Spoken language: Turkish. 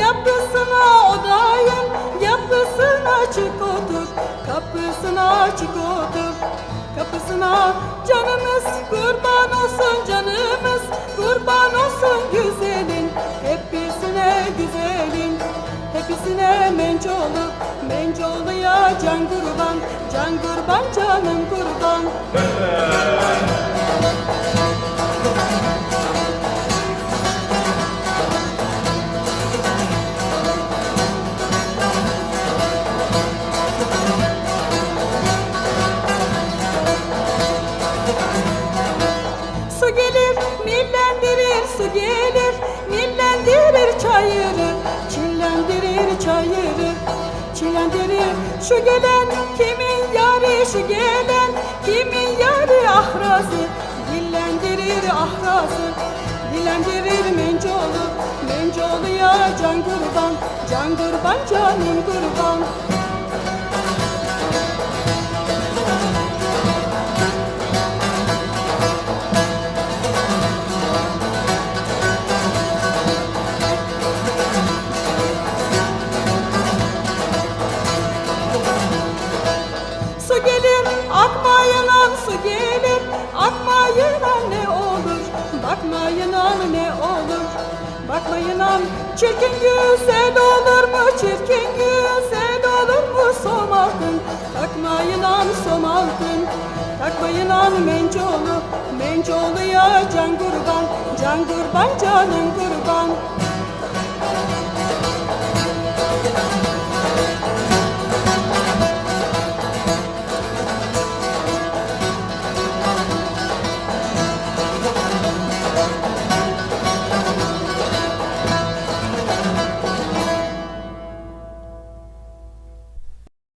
Yapısına odayım, yapısına açık otur Kapısına açık otur Kapısına. Canımız kurban olsun canımız Kurban olsun güzelin Hepsine güzelin Hepsine mençolu Mençoluya can kurban Can kurban canım kurban. Gelir, millendirir çayırı, çillendirir çayırı, çillendirir. Şu gelen kimin yarı, şu gelen kimin yarı ahrazı, dillendirir ahrazı, dillendirir mencoğlu, mencoğluya can kurban, can kurban canım kurban. Bakmayın ne olur. Bakmayın çirkin güzel olur mu? Çirkin güzel olur mu? Somalkın takmayın somalkın takmayın mencoğlu. Mencoğluya can kurban. Can kurban canım kurban